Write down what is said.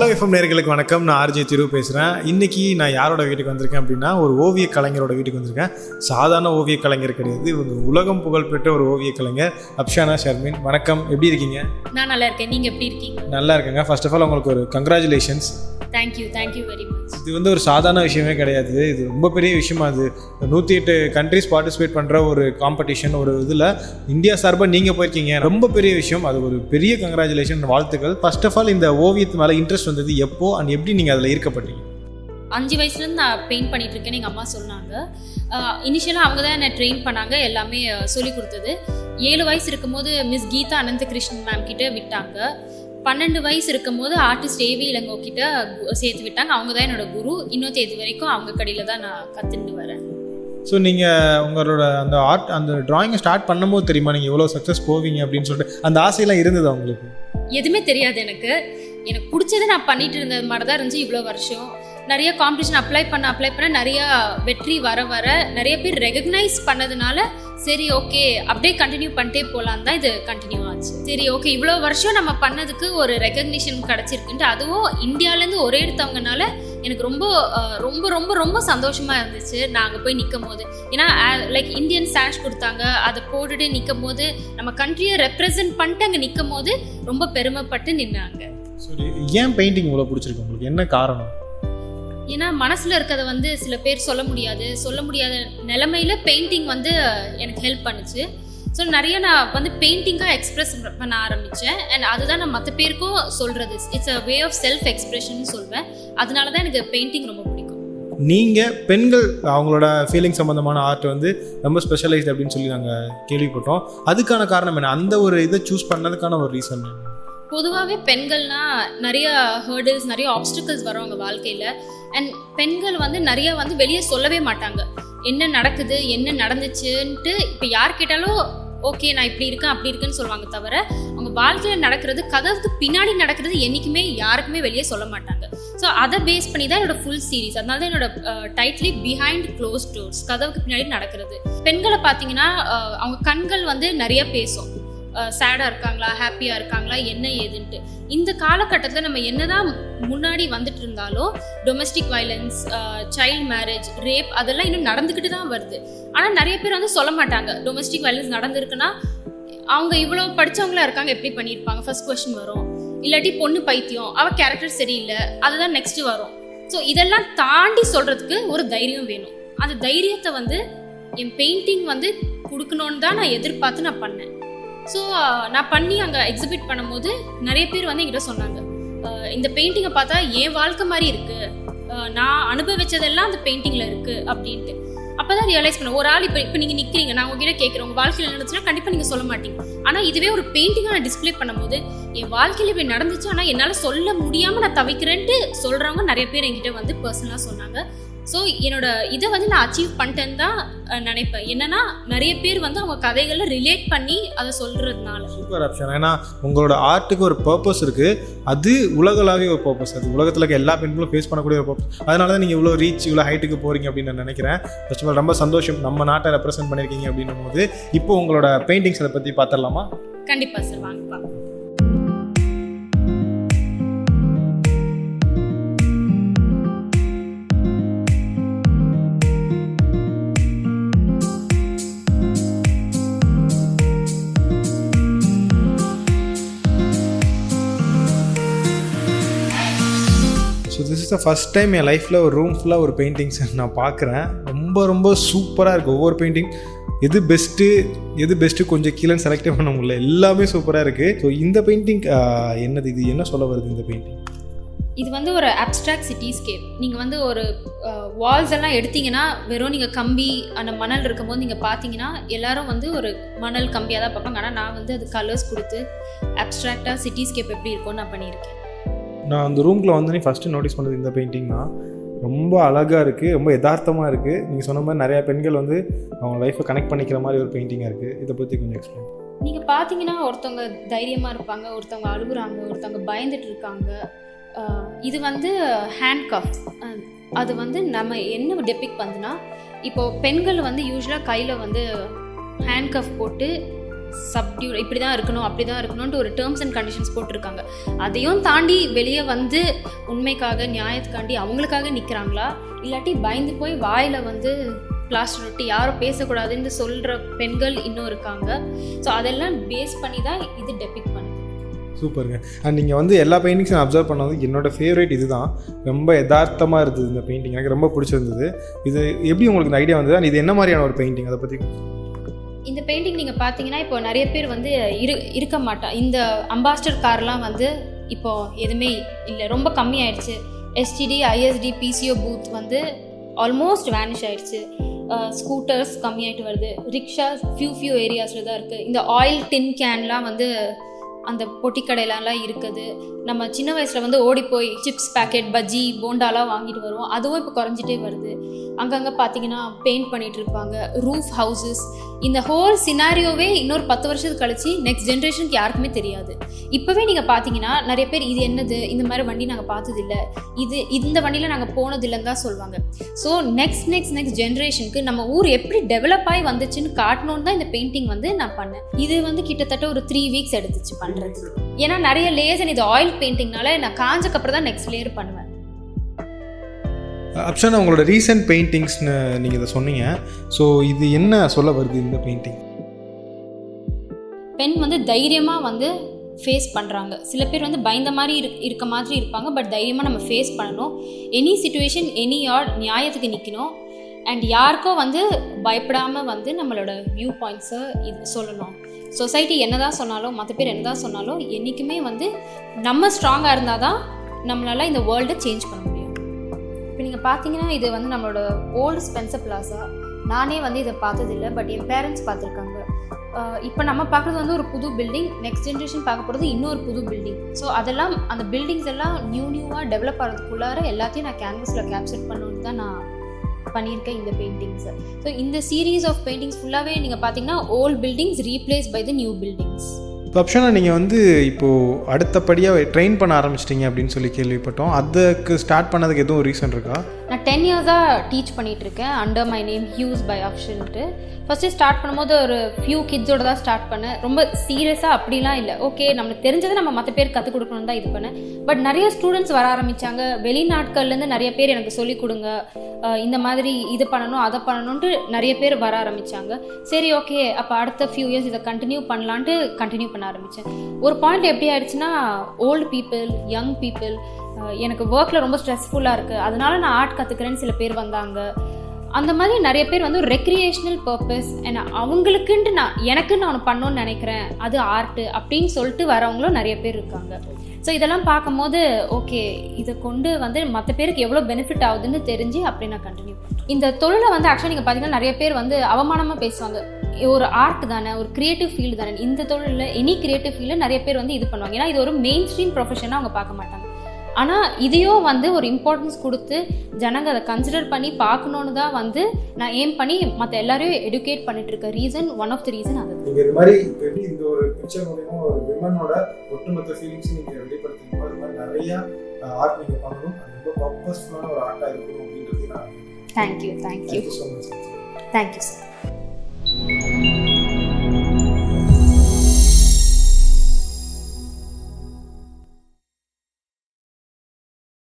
Hello FM நேர்களுக்கு வணக்கம். நான் ஆர்ஜே திரு பேசுகிறேன் இன்னைக்கு நான் யாரோட வீட்டுக்கு வந்திருக்கேன் அப்படின்னா ஒரு ஓவிய கலைஞரோட வீட்டுக்கு வந்திருக்கேன். சாதாரண ஓவிய கலைஞர் கிடையாது. இவங்க உலகம் புகழ்பெற்ற ஒரு ஓவிய கலைஞர் அப்ஷானா ஷர்மின். வணக்கம். எப்படி இருக்கீங்க? நான் நல்லா இருக்கேன். நீங்கள் எப்படி இருக்கீங்க? நல்லா இருக்கேங்க. ஃபர்ஸ்ட் ஆஃப் ஆல் உங்களுக்கு ஒரு congratulations thank you thank you very much இது வந்து ஒரு சாதாரண விஷயமே கிடையாது. இது ரொம்ப பெரிய விஷயமா அது நூற்றி எட்டு கண்ட்ரிஸ் பார்ட்டிசிபேட் பண்ணுற ஒரு காம்படிஷன் ஒரு இதில் இந்தியா சார்பாக நீங்கள் போயிருக்கீங்க. ரொம்ப பெரிய விஷயம். அது ஒரு பெரிய கங்க்ராச்சுலேஷன் வாழ்த்துக்கள். ஃபர்ஸ்ட் ஆஃப் ஆல் இந்த ஓவியத்து மேலே இன்ட்ரெஸ்ட் வந்தது எப்போ அண்ட் எப்படி நீங்கள் அதில் ஈர்க்கப்பட்டீங்க? அஞ்சு வயசுலேருந்து நான் பெயிண்ட் பண்ணிட்டு இருக்கேன்னு எங்கள் அம்மா சொன்னாங்க. இனிஷியலாக அவங்க தான் என்னை ட்ரெயின் பண்ணாங்க எல்லாமே சொல்லி கொடுத்தது. ஏழு வயசு இருக்கும்போது மிஸ் கீதா அனந்த கிருஷ்ணன் மேம் கிட்ட விட்டாங்க. பன்னெண்டு வயசு இருக்கும்போது ஆர்டிஸ்ட் ஏவி இளங்கோ கிட்ட சேர்த்து விட்டாங்க. அவங்க தான் என்னோட குரு. இன்னும் தேதி வரைக்கும் அவங்க கடையில் தான் நான் கற்றுட்டு வரேன். ஸோ நீங்கள் உங்களோட அந்த ஆர்ட் அந்த டிராயிங்கை ஸ்டார்ட் பண்ணும்போது தெரியுமா? நீங்கள் எவ்வளோ சக்ஸஸ் போவீங்க அப்படின்னு சொல்லிட்டு அந்த ஆசையெல்லாம் இருந்ததா உங்களுக்கு? எதுவுமே தெரியாது எனக்கு. எனக்கு பிடிச்சதை நான் பண்ணிட்டு இருந்தது மாதிரி தான் இருந்துச்சு இவ்வளோ வருஷம். நிறைய காம்படிஷன் அப்ளை பண்ண அப்ளை பண்ண நிறைய வெற்றி வர வர நிறைய பேர் ரெகக்னைஸ் பண்ணதுனால சரி ஓகே அப்படியே கண்டினியூ பண்ணிட்டே போகலான் தான் இது கண்டினியூ ஆச்சு. சரி ஓகே இவ்வளோ வருஷம் நம்ம பண்ணதுக்கு ஒரு ரெகக்னிஷன் கிடச்சிருக்குன்ட்டு அதுவும் இந்தியாவிலேருந்து ஒரே எடுத்தவங்கனால எனக்கு ரொம்ப ரொம்ப ரொம்ப ரொம்ப சந்தோஷமாக இருந்துச்சு நான் அங்கே போய் நிற்கும் போது ஏன்னா லைக் இந்தியன் சாஷ் கொடுத்தாங்க அதை போட்டுட்டு நிற்கும் போது நம்ம கண்ட்ரியை ரெப்ரசன்ட் பண்ணிட்டு அங்கே நிற்கும் போது ரொம்ப பெருமைப்பட்டு நின்னாங்க. சரி ஏன் பெயிண்டிங் இவ்வளோ பிடிச்சிருக்கு உங்களுக்கு? என்ன காரணம்? ஏன்னா மனசுல இருக்கிறத வந்து சில பேர் சொல்ல முடியாது. சொல்ல முடியாத நிலைமையில பெயிண்டிங் வந்து எனக்கு ஹெல்ப் பண்ணுச்சு. ஸோ நிறைய நான் வந்து பெயிண்டிங்காக எக்ஸ்பிரஸ் பண்ண ஆரம்பித்தேன் அண்ட் அதுதான் நான் மற்ற பேருக்கும் சொல்கிறது it's a way of self expression சொல்வேன். அதனால தான் எனக்கு பெயிண்டிங் ரொம்ப பிடிக்கும். நீங்கள் பெண்கள் அவங்களோட ஃபீலிங் சம்மந்தமான ஆர்ட் வந்து ரொம்ப ஸ்பெஷலைஸ்ட் அப்படின்னு சொல்லி நாங்கள் கேள்விப்பட்டோம். அதுக்கான காரணம் என்ன? அந்த ஒரு இதை சூஸ் பண்ணதுக்கான ஒரு ரீசன் பொதுவாகவே பெண்கள்னா நிறைய ஹேர்டில்ஸ் நிறைய ஆப்ஸ்டிக்கல்ஸ் வரும் அவங்க வாழ்க்கையில். அண்ட் பெண்கள் வந்து நிறைய வந்து வெளியே சொல்லவே மாட்டாங்க. என்ன நடக்குது என்ன நடந்துச்சுன்ட்டு இப்போ யார் கேட்டாலும் ஓகே நான் இப்படி இருக்கேன் அப்படி இருக்கேன்னு சொல்லுவாங்க தவிர அவங்க வாழ்க்கையில் நடக்கிறது கதவுக்கு பின்னாடி நடக்கிறது என்றைக்குமே யாருக்குமே வெளியே சொல்ல மாட்டாங்க. ஸோ அதை பேஸ் பண்ணி தான் என்னோட ஃபுல் சீரிஸ் அதனால தான் என்னோட டைட்லி பிஹைண்ட் க்ளோஸ் டோர்ஸ் கதவுக்கு பின்னாடி நடக்கிறது. பெண்களை பார்த்தீங்கன்னா அவங்க கண்கள் வந்து நிறைய பேசும். சேடாக இருக்காங்களா ஹாப்பியாக இருக்காங்களா என்ன ஏதுன்ட்டு. இந்த காலகட்டத்தில் நம்ம என்னதான் முன்னாடி வந்துட்டு இருந்தாலும் domestic violence child marriage rape அதெல்லாம் இன்னும் நடந்துக்கிட்டு தான் வருது. ஆனால் நிறைய பேர் வந்து சொல்ல மாட்டாங்க டொமஸ்டிக் வயலன்ஸ் நடந்திருக்குன்னா அவங்க இவ்வளோ படித்தவங்களா இருக்காங்க எப்படி பண்ணியிருப்பாங்க? ஃபர்ஸ்ட் கொஷின் வரும். இல்லாட்டி பொண்ணு பைத்தியம் அவள் கேரக்டர் சரியில்லை அதுதான் நெக்ஸ்ட் வரும். ஸோ இதெல்லாம் தாண்டி சொல்கிறதுக்கு ஒரு தைரியம் வேணும். அந்த தைரியத்தை வந்து என் பெயிண்டிங் வந்து கொடுக்கணுன்னு தான் நான் எதிர்பார்த்து நான் பண்ணேன். ஸோ uh, நான் பண்ணி அங்கே எக்ஸிபிட் பண்ணும்போது நிறைய பேர் வந்து என்கிட்ட சொன்னாங்க. Uh, இந்த பெயிண்டிங்கை பார்த்தா என் வாழ்க்கை மாதிரி இருக்குது uh, நான் அனுபவிச்சதெல்லாம் அந்த பெயிண்டிங்கில் இருக்குது அப்படின்ட்டு. அப்போ தான் ரியலைஸ் பண்ண ஒரு ஆள் இப்போ இப்போ நீங்கள் நிற்கிறீங்க நான் உங்ககிட்ட கேட்குறேன் உங்கள் வாழ்க்கையில் நடந்துச்சுன்னா கண்டிப்பாக நீங்கள் சொல்ல மாட்டீங்க. ஆனால் இதுவே ஒரு பெயிண்டிங்காக நான் டிஸ்ப்ளே பண்ணும்போது என் வாழ்க்கையில் இப்படி நடந்துச்சு. ஆனால் என்னால் சொல்ல முடியாமல் நான் தவிக்கிறேன்ட்டு சொல்கிறவங்க நிறைய பேர் என்கிட்ட வந்து பர்சனலாக சொன்னாங்க. ஸோ என்னோட இதை வந்து நான் அச்சீவ் பண்ணிட்டேன்னு தான் நினைப்பேன். என்னன்னா நிறைய பேர் வந்து அவங்க கதைகளை ரிலேட் பண்ணி அதை சொல்கிறதுனால சூப்பர் ஆப்ஷன் ஏன்னா உங்களோட ஆர்ட்டுக்கு ஒரு பர்பஸ் இருக்குது அது உலகளாவிய ஒரு பர்பஸ் அது உலகத்தில் இருக்க எல்லா பெண்களும் ஃபேஸ் பண்ணக்கூடிய ஒரு பர்பஸ் அதனால தான் நீங்கள் இவ்வளோ ரீச் இவ்வளோ ஹைட்டுக்கு போகிறீங்க அப்படின்னு நான் நினைக்கிறேன். ஃபர்ஸ்ட் ஆஃப் ஆல் ரொம்ப சந்தோஷம். நம்ம நாட்டை ரெப்ரசென்ட் பண்ணியிருக்கீங்க அப்படின்னும் போது இப்போ உங்களோட பெயிண்டிங்ஸ் அதை பற்றி பார்த்துடலாமா? கண்டிப்பாக சார் வாங்கப்பா this is the first time என் லைஃப்பில் ஒரு ரூம் ஃபுல்லாக ஒரு பெயிண்டிங்ஸ் நான் பார்க்குறேன் ரொம்ப ரொம்ப சூப்பராக இருக்குது ஒவ்வொரு பெயிண்டிங் எது பெஸ்ட்டு எது பெஸ்ட்டு கொஞ்சம் கீழே செலக்டே பண்ண முடியல. எல்லாமே சூப்பராக இருக்குது ஸோ இந்த பெயிண்டிங் என்னது இது? என்ன சொல்ல வருது இந்த பெயிண்டிங் இது வந்து ஒரு அப்ட்ராக்ட் சிட்டிஸ்கேப் நீங்கள் வந்து ஒரு வால்ஸ் எல்லாம் எடுத்தீங்கன்னா வெறும் நீங்கள் கம்பி அந்த மணல் இருக்கும்போது நீங்கள் பார்த்தீங்கன்னா எல்லாரும் வந்து ஒரு மணல் கம்பியாக தான் பார்ப்பாங்க. ஆனால் நான் வந்து அது கலர்ஸ் கொடுத்து அப்ட்ராக்டாக சிட்டிஸ்கேப் எப்படி இருக்கும்னு நான் பண்ணியிருக்கேன். நான் அந்த ரூம்குள்ளே வந்தோடனே ஃபஸ்ட்டு நோட்டீஸ் பண்ணது இந்த பெயிண்டிங் தான். ரொம்ப அழகாக இருக்குது ரொம்ப யதார்த்தமாக இருக்குது நீங்கள் சொன்ன மாதிரி நிறையா பெண்கள் வந்து அவங்க லைஃப்பை கனெக்ட் பண்ணிக்கிற மாதிரி ஒரு பெயிண்டிங்காக இருக்குது இதை பற்றி கொஞ்சம் எக்ஸ்பிளைன் நீங்கள் பார்த்தீங்கன்னா ஒருத்தவங்க தைரியமாக இருப்பாங்க ஒருத்தவங்க அழுகுறாங்க ஒருத்தவங்க பயந்துட்டு இருக்காங்க. இது வந்து ஹேண்ட் கஃப் அது வந்து நம்ம என்ன டெபிக் பண்ணுனா இப்போது பெண்கள் வந்து யூஸ்வலாக கையில் வந்து ஹேண்ட் கஃப் போட்டு சப்டியூ இப்படி தான் இருக்கணும் அப்படி தான் இருக்கணும்ன்ட்டு ஒரு டேர்ம்ஸ் அண்ட் கண்டிஷன்ஸ் போட்டிருக்காங்க. அதையும் தாண்டி வெளியே வந்து உண்மைக்காக நியாயத்துக்காண்டி அவங்களுக்காக நிற்கிறாங்களா இல்லாட்டி பயந்து போய் வாயில் வந்து பிளாஸ்டர் ஒட்டி யாரும் பேசக்கூடாதுன்னு சொல்கிற பெண்கள் இன்னும் இருக்காங்க. ஸோ அதெல்லாம் பேஸ் பண்ணி தான் இது டெபிக் பண்ணுது. சூப்பருங்க. அண்ட் நீங்கள் வந்து எல்லா பெயிண்டிங்ஸும் அப்சர்வ் பண்ணது என்னோட ஃபேவரேட் இதுதான். ரொம்ப யதார்த்தமாக இருந்தது இந்த பெயிண்டிங் எனக்கு ரொம்ப பிடிச்சிருந்தது. இது எப்படி உங்களுக்கு இந்த ஐடியா வந்தது? and இது என்ன மாதிரியான ஒரு பெயிண்டிங் அதை பற்றி இந்த பெயிண்டிங் நீங்கள் பார்த்தீங்கன்னா இப்போ நிறைய பேர் வந்து இரு இருக்க மாட்டா இந்த அம்பாஸ்டர் கார்லாம் வந்து இப்போ எதுவுமே இல்லை. ரொம்ப கம்மி ஆயிடுச்சு. எஸ்டிடி ஐஎஸ்டி பிசிஓ பூத் வந்து ஆல்மோஸ்ட் வேனிஷ் ஆயிடுச்சு. ஸ்கூட்டர்ஸ் கம்மியாயிட்டு வருது. ரிக்ஷா ஃபியூ ஃபியூ ஏரியாஸில் தான் இருக்குது இந்த ஆயில் டின் கேன்லாம் வந்து அந்த பொட்டி கடையிலலாம் இருக்குது. நம்ம சின்ன வயசில் வந்து ஓடி போய் சிப்ஸ் பேக்கெட் பஜ்ஜி போண்டாலாம் வாங்கிட்டு வருவோம். அதுவும் இப்போ குறைஞ்சிட்டே வருது. அங்கங்கே பார்த்தீங்கன்னா பெயிண்ட் பண்ணிட்டு இருப்பாங்க ரூஃப் ஹவுசஸ் இந்த ஹோல் சினாரியோவே இன்னொரு பத்து வருஷத்துக்கு கழிச்சு நெக்ஸ்ட் ஜென்ரேஷனுக்கு யாருக்குமே தெரியாது. இப்போவே நீங்கள் பார்த்தீங்கன்னா நிறைய பேர் இது என்னது இந்த மாதிரி வண்டி நாங்கள் பார்த்ததில்ல இது இந்த வண்டியில் நாங்கள் போனதில்லைன்னு தான் சொல்லுவாங்க ஸோ நெக்ஸ்ட் நெக்ஸ்ட் நெக்ஸ்ட் ஜென்ரேஷனுக்கு நம்ம ஊர் எப்படி டெவலப் ஆகி வந்துச்சுன்னு காட்டணும்னு தான் இந்த பெயிண்டிங் வந்து நான் பண்ணேன். இது வந்து கிட்டத்தட்ட ஒரு த்ரீ வீக்ஸ் எடுத்துச்சு பண்ணுறது ஏன்னா நிறைய லேயர்ஸ் இது ஆயில் பெயிண்டிங்னால நான் காஞ்சக்கப்புறம் தான் நெக்ஸ்ட் லேயர் பண்ணுவேன். அப்ஷன் உங்களோட ரீசெண்ட் பெயிண்டிங்ஸ்னு நீங்கள் இதை சொன்னீங்க. ஸோ இது என்ன சொல்ல வருது இந்த பெயிண்டிங் பெண் வந்து தைரியமாக வந்து ஃபேஸ் பண்ணுறாங்க சில பேர் வந்து பயந்த மாதிரி இரு இருக்க மாதிரி இருப்பாங்க பட் தைரியமாக நம்ம ஃபேஸ் பண்ணணும். எனி சுச்சுவேஷன் எனி ஆர் நியாயத்துக்கு நிற்கணும் அண்ட் யாருக்கோ வந்து பயப்படாமல் வந்து நம்மளோட வியூ பாயிண்ட்ஸை இது சொல்லணும். சொசைட்டி என்ன தான் சொன்னாலும் மற்ற பேர் என்ன தான் சொன்னாலும் என்றைக்குமே வந்து நம்ம ஸ்ட்ராங்காக இருந்தால் தான் நம்மளால் இந்த வேர்ல்டை சேஞ்ச் பண்ண நீங்கள் பார்த்தீங்கன்னா இது வந்து நம்மளோட ஓல்டு ஸ்பென்சர் பிளாசா நானே வந்து இதை பார்த்ததில்ல பட் என் பேரண்ட்ஸ் பார்த்துருக்காங்க. இப்போ நம்ம பார்க்குறது வந்து ஒரு புது பில்டிங் நெக்ஸ்ட் ஜென்ரேஷன் பார்க்க போகிறது இன்னொரு புது பில்டிங் ஸோ அதெல்லாம் அந்த பில்டிங்ஸ் எல்லாம் நியூ நியூவாக டெவலப் ஆகிறதுக்குள்ளார எல்லாத்தையும் நான் கேன்வஸில் கேப்சர் பண்ணணுன்னு தான் நான் பண்ணியிருக்கேன் இந்த பெயிண்டிங்ஸை ஸோ இந்த சீரீஸ் ஆஃப் பெயிண்டிங்ஸ் ஃபுல்லாகவே நீங்கள் பார்த்தீங்கன்னா old buildings replace by the new buildings இப்போ அப்ஷனா நீங்கள் வந்து இப்போது அடுத்தபடியாக ட்ரெயின் பண்ண ஆரம்பிச்சிட்டிங்க அப்படின்னு சொல்லி கேள்விப்பட்டோம். அதுக்கு ஸ்டார்ட் பண்ணதுக்கு எதுவும் ரீசன் இருக்கா? நான் டென் இயர்ஸாக டீச் பண்ணிகிட்டு இருக்கேன் under my name hues by ஆப்ஷன்ட்டு first start பண்ணும்போது ஒரு ஃபியூ கிட்ஸோட தான் ஸ்டார்ட் பண்ணேன். ரொம்ப சீரியஸாக அப்படிலாம் இல்லை. ஓகே நம்மளுக்கு தெரிஞ்சதை நம்ம மற்ற பேர் கற்றுக் கொடுக்கணும் தான் இது பண்ணேன். பட் நிறைய ஸ்டூடெண்ட்ஸ் வர ஆரம்பித்தாங்க வெளிநாட்கள்லேருந்து நிறைய பேர் எனக்கு சொல்லிக் கொடுங்க. இந்த மாதிரி இது பண்ணணும் அதை பண்ணணுன்ட்டு நிறைய பேர் வர ஆரம்பித்தாங்க சரி ஓகே அப்போ அடுத்த ஃபியூ இயர்ஸ் இதை கண்டினியூ பண்ணலான்ட்டு கண்டினியூ பண்ண ஆரம்பித்தேன் ஒரு பாயிண்ட் எப்படி ஆயிடுச்சுன்னா ஓல்டு பீப்புள் யங் பீப்புள் எனக்கு ஒர்க்கில் ரொம்ப ஸ்ட்ரெஸ்ஃபுல்லாக இருக்குது அதனால நான் ஆர்ட் கற்றுக்கிறேன்னு சில பேர் வந்தாங்க. அந்த மாதிரி நிறைய பேர் வந்து ஒரு ரெக்ரியேஷனல் பர்பஸ் ஏன்னா அவங்களுக்குன்ட்டு நான் எனக்குன்னு நான் பண்ணணும்னு நினைக்கிறேன். அது ஆர்ட்டு அப்படின்னு சொல்லிட்டு வரவங்களும் நிறைய பேர் இருக்காங்க. ஸோ இதெல்லாம் பார்க்கும்போது ஓகே இதை கொண்டு வந்து மற்ற பேருக்கு எவ்வளோ பெனிஃபிட் ஆகுதுன்னு தெரிஞ்சு அப்படி நான் கண்டினியூ பண்ணுறேன் இந்த தொழிலை வந்து ஆக்சுவலாக நீங்கள் பார்த்தீங்கன்னா நிறைய பேர் வந்து அவமானமாக பேசுவாங்க. ஒரு ஆர்ட் தானே ஒரு கிரியேட்டிவ் ஃபீல்டு தானே. இந்த தொழிலில் எனி கிரியேட்டிவ் ஃபீல்டில் நிறைய பேர் வந்து இது பண்ணுவாங்க. ஏன்னா இது ஒரு மெயின் ஸ்ட்ரீம் ப்ரொஃபஷனாக அவங்க பார்க்க மாட்டாங்க. ஆனால் இதையும் வந்து ஒரு இம்பார்ட்டன்ஸ் கொடுத்து ஜனங்க அதை கன்சிடர் பண்ணி பார்க்கணுன்னு தான் வந்து நான் ஏம் பண்ணி மற்ற எல்லாரையும் எடுகேட் பண்ணிட்டு இருக்க reason one of the reason அது. நீங்கள் இது மாதிரி எப்படி இந்த ஒரு பிக்சர் மூலியமா ஒரு விமனோட ஒட்டுமொத்த ஃபீலிங்ஸும் நீங்கள் வெளிப்படுத்துறீங்களோ? அது மாதிரி நிறைய ஆர்ட் நீங்கள் பண்ணணும். அது ரொம்ப பர்பஸ்ஃபுல்லான ஒரு ஆர்ட்டாக இருக்கணும் அப்படின்றது நான் thank you thank you so much thank you sir